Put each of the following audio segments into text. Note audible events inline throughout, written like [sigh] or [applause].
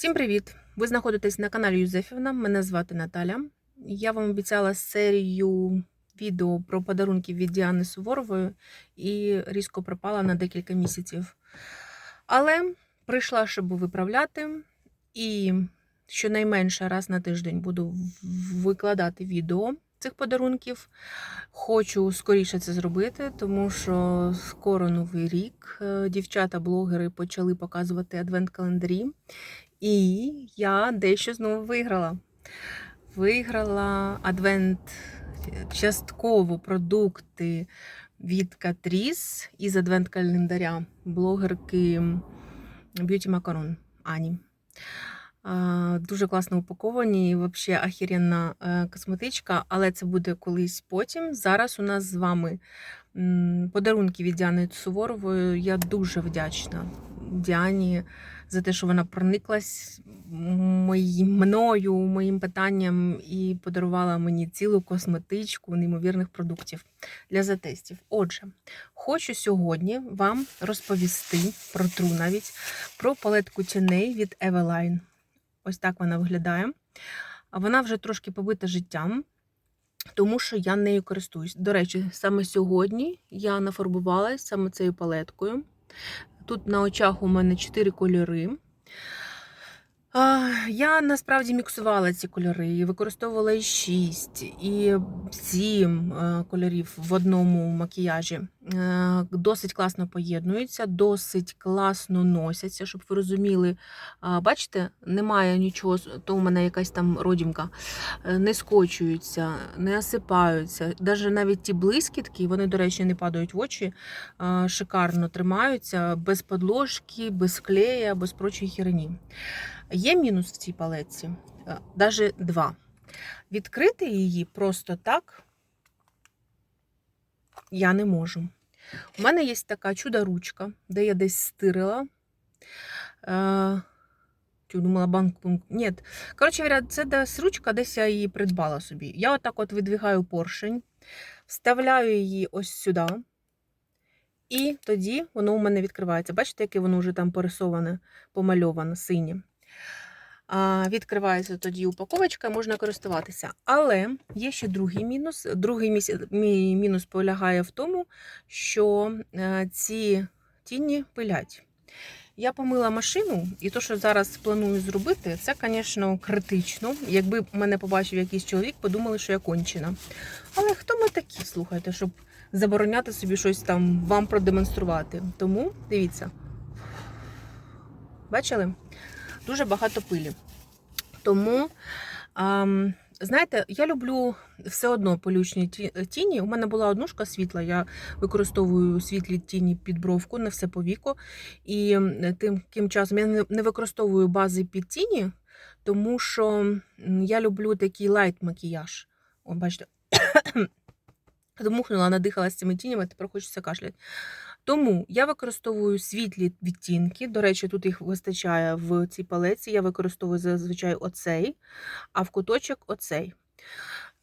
Всім привіт! Ви знаходитесь на каналі Юзефівна. Мене звати Наталя. Я вам обіцяла серію відео про подарунки від Діани Суворової і різко пропала на декілька місяців. Але прийшла, щоб виправляти, і щонайменше раз на тиждень буду викладати відео цих подарунків. Хочу скоріше це зробити, тому що скоро новий рік. Е, Дівчата-блогери почали показувати адвент-календарі. І я дещо знову виграла. Виграла адвент частково продукти від Катріс із адвент-календаря блогерки Beauty Macaron Ані. Дуже класно упаковані, і взагалі ахіренна е, косметичка, але це буде колись потім. Зараз у нас з вами подарунки від Діани Суворової. Я дуже вдячна Діані за те, що вона прониклась мною, моїм питанням і подарувала мені цілу косметичку неймовірних продуктів для затестів. Отже, хочу сьогодні вам розповісти про тру навіть про палетку тіней від Eveline. Ось так вона виглядає. Вона вже трошки побита життям, тому що я нею користуюсь. До речі, саме сьогодні я нафарбувалась саме цією палеткою. Тут на очах у мене чотири кольори. Я насправді міксувала ці кольори і використовувала і 6, і 7 е, кольорів в одному макіяжі. Е, Досить класно поєднуються, досить класно носяться, щоб ви розуміли. Бачите, немає нічого, то у мене якась там родімка. Е, Не скочуються, не осипаються. Навіть навіть ті блискітки, вони, до речі, не падають в очі, шикарно тримаються, без подложки, без клея, без прочої херні. Є мінус в цій палетці, навіть два. Відкрити її просто так я не можу. У мене є така чуда ручка, де я десь стирила. Е, думала, банк. Ні. Коротше говоря, це десь ручка, десь я її придбала собі. Я отак от видвигаю поршень, вставляю її ось сюди. І тоді воно у мене відкривається. Бачите, яке воно вже там порисоване, помальоване, синє. Відкривається тоді упаковочка, можна користуватися. Але є ще другий мінус. Другий мінус полягає в тому, що е, ці тіні пилять. Я помила машину, і то, що зараз планую зробити, це, звісно, критично. Якби мене побачив якийсь чоловік, подумали, що я кончена. Але хто ми такі, слухайте, щоб забороняти собі щось там вам продемонструвати. Тому дивіться. Бачили? Дуже багато пилі. Тому, ам, знаєте, я люблю все одно полючні тіні. У мене була однушка світла, я використовую світлі тіні під бровку на все по віку. І тим, часом я не- не використовую бази під тіні, тому що я люблю такий лайт-макіяж. О, бачите, [coughs] домухнула, надихалася цими тінями, тепер хочеться кашляти. Тому я використовую світлі відтінки. До речі, тут їх вистачає в цій палеці. Я використовую зазвичай оцей, а в куточок оцей.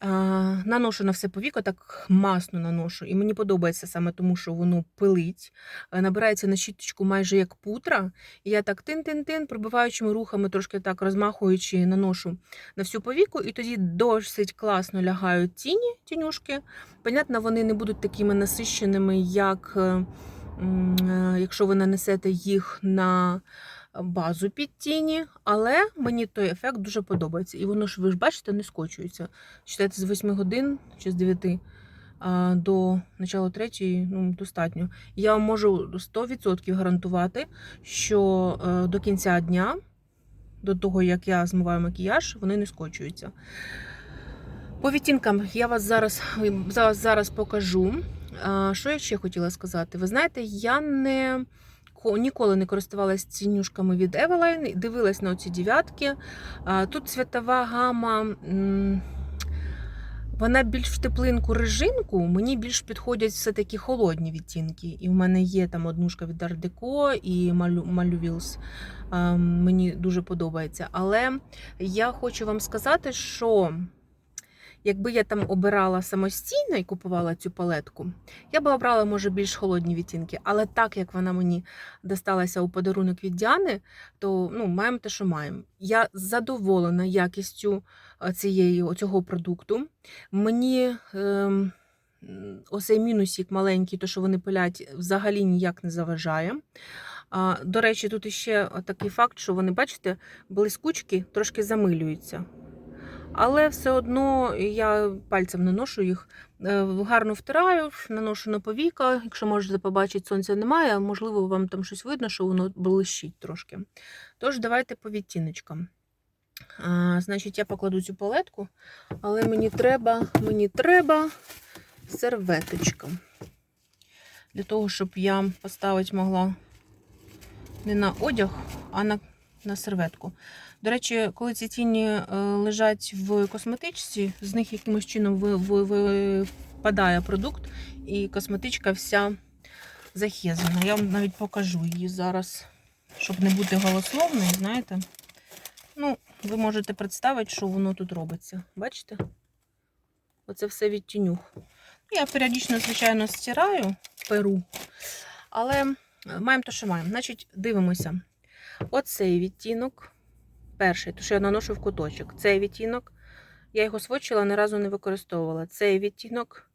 Наношу на все повіко, так масно наношу. І мені подобається саме тому, що воно пилить. Е, Набирається на щіточку майже як путра. І я так тин-тин-тин, пробиваючими рухами, трошки так розмахуючи, наношу на всю повіку, і тоді досить класно лягають тіні, тінюшки. Понятно, вони не будуть такими насищеними, як е, е, якщо ви нанесете їх на базу під тіні, але мені той ефект дуже подобається. І воно ж, ви ж бачите, не скочується. Читайте з 8 годин чи з 9 а, до начала третьої, ну, достатньо. Я вам можу 100% гарантувати, що е, до кінця дня, до того, як я змиваю макіяж, вони не скочуються. По відтінкам я вас зараз, зараз, зараз покажу. Що я ще хотіла сказати? Ви знаєте, я не ніколи не користувалася цінюшками від Eveline, дивилась на оці дев'ятки. Тут цвітова гама. Вона більш в теплинку режинку, мені більш підходять все-таки холодні відтінки. І в мене є там однушка від Deco і. А, Мені дуже подобається. Але я хочу вам сказати, що Якби я там обирала самостійно і купувала цю палетку, я би обрала, може, більш холодні відтінки. Але так як вона мені досталася у подарунок від Діани, то ну, маємо те, що маємо. Я задоволена якістю е, цієї, цього продукту. Мені м, оцей мінусик маленький, то що вони пилять, взагалі ніяк не заважає. А, до речі, тут іще такий факт, що вони, бачите, блискучки трошки замилюються. Але все одно я пальцем наношу їх, е, гарно втираю, наношу на повіка. Якщо можете побачити, сонця немає, можливо, вам там щось видно, що воно блищить трошки. Тож, давайте по відтіночкам. А, значить, я покладу цю палетку, але мені треба, мені треба серветочка. Для того, щоб я поставити могла не на одяг, а на, на серветку. До речі, коли ці тіні е, лежать в косметичці, з них якимось чином ви- ви- випадає продукт, і косметичка вся захезана. Я вам навіть покажу її зараз, щоб не бути голословною, знаєте. Ну, ви можете представити, що воно тут робиться. Бачите? Оце все від тінюх. Я періодично, звичайно, стираю перу, але е, маємо те, що маємо. Значить, дивимося. Оцей відтінок. Перший, то що я наношу в куточок. Цей відтінок. Я його свочила, ні разу не використовувала. Цей відтінок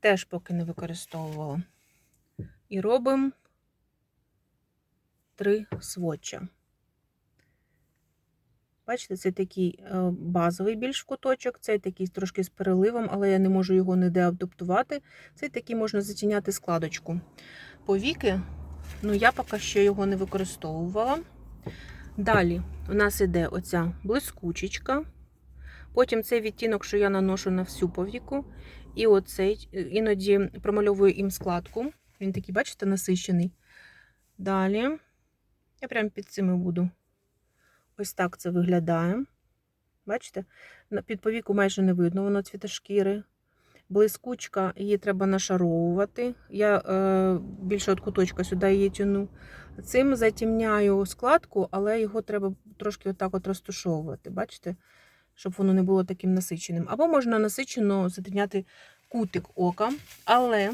теж поки не використовувала. І робимо три сводча. Бачите, це такий е, базовий більш куточок, цей такий трошки з переливом, але я не можу його ніде адаптувати. Цей такий можна затіняти складочку. Повіки, ну я поки що його не використовувала. Далі у нас іде оця блискучечка. Потім цей відтінок, що я наношу на всю повіку. І оцей, е, іноді промальовую їм складку. Він такий, бачите, насищений. Далі. Я прямо під цими буду. Ось так це виглядає. Бачите? Під повіку майже не видно, воно цвіте шкіри. Блискучка, її треба нашаровувати. Я е, більше от куточка сюди її тяну. Цим затемняю складку, але його треба трошки отак от розташовувати. Бачите? Щоб воно не було таким насиченим. Або можна насичено затемняти кутик ока. Але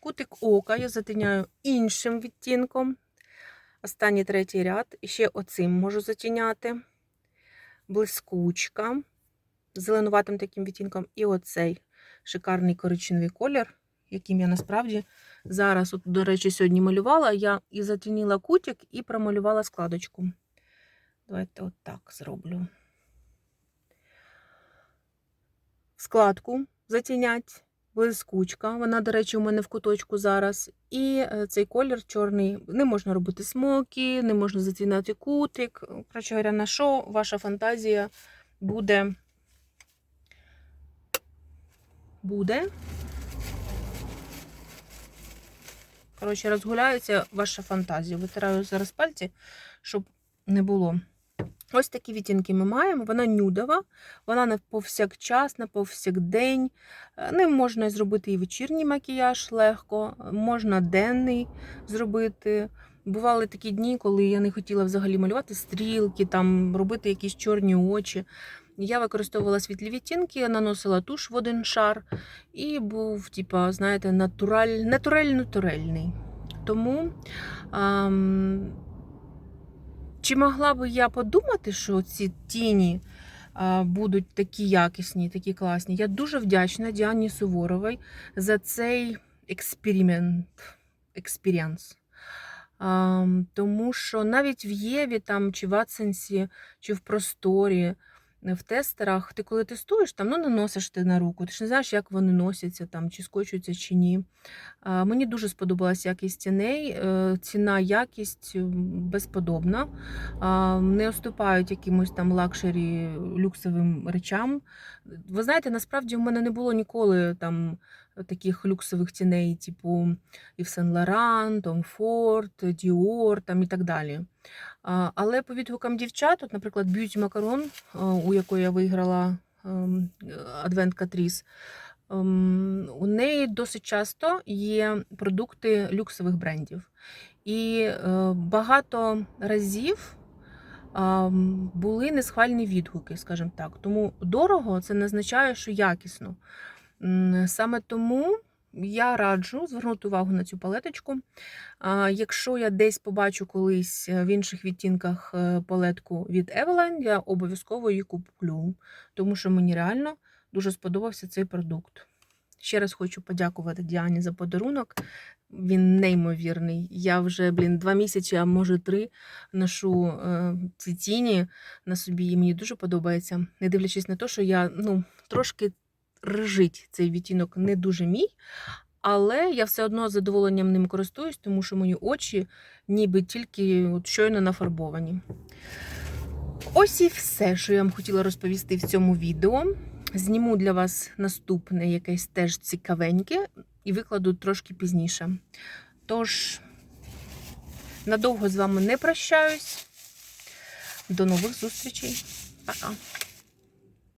кутик ока я затемняю іншим відтінком. Останній третій ряд. І ще оцим можу затіняти. Блискучка. Зеленуватим таким відтінком. І оцей шикарний коричневий колір, яким я насправді зараз, от, до речі, сьогодні малювала. Я і затініла кутик, і промалювала складочку. Давайте от так зроблю. Складку затінять. Блискучка, вона, до речі, у мене в куточку зараз. І е, цей колір чорний. Не можна робити смоки, не можна затінати кутик. Коротше говоря, на що ваша фантазія буде. Буде. Коротше, розгуляється ваша фантазія. Витираю зараз пальці, щоб не було. Ось такі відтінки ми маємо. Вона нюдова, вона на повсякчас, на повсякдень. Е, Ним можна зробити і вечірній макіяж легко, можна денний зробити. Бували такі дні, коли я не хотіла взагалі малювати стрілки, там робити якісь чорні очі. Я використовувала світлі відтінки, наносила туш в один шар і був, типа, знаєте, натураль, натурель-натурельний. Тому. Ам, чи могла би я подумати, що ці тіні а, будуть такі якісні, такі класні? Я дуже вдячна Діані Суворовій за цей експеримент, експіріанс. Тому що навіть в Єві там, чи в Аценсі, чи в просторі, в тестерах, ти коли тестуєш, там ну, наносиш ти на руку, ти ж не знаєш, як вони носяться, там, чи скочуються, чи ні. А, Мені дуже сподобалась якість тіней, е, ціна, якість безподобна. А, Не оступають якимось там лакшері люксовим речам. Ви знаєте, насправді в мене не було ніколи там таких люксових тіней, типу Yves Saint Laurent, Tom Ford, Dior там і так далі. Але по відгукам дівчат, от, наприклад, Beauty Macaron, у якої я виграла ем, Advent Catrice, ем, у неї досить часто є продукти люксових брендів. І е, багато разів були несхвальні відгуки, скажімо так. Тому дорого це не означає, що якісно. Саме тому я раджу звернути увагу на цю палеточку. Якщо я десь побачу колись е, в інших відтінках е, палетку від Eveline, я обов'язково її куплю, тому що мені реально дуже сподобався цей продукт. Ще раз хочу подякувати Діані за подарунок. Він неймовірний. Я вже, блін, два місяці, а може три ношу е, ці тіні на собі, і мені дуже подобається. Не дивлячись на те, що я ну, трошки рижить цей відтінок не дуже мій, але я все одно з задоволенням ним користуюсь, тому що мої очі ніби тільки от щойно нафарбовані. Ось і все, що я вам хотіла розповісти в цьому відео. Зніму для вас наступне якесь теж цікавеньке і викладу трошки пізніше. Тож, надовго з вами не прощаюсь. До нових зустрічей. Пока.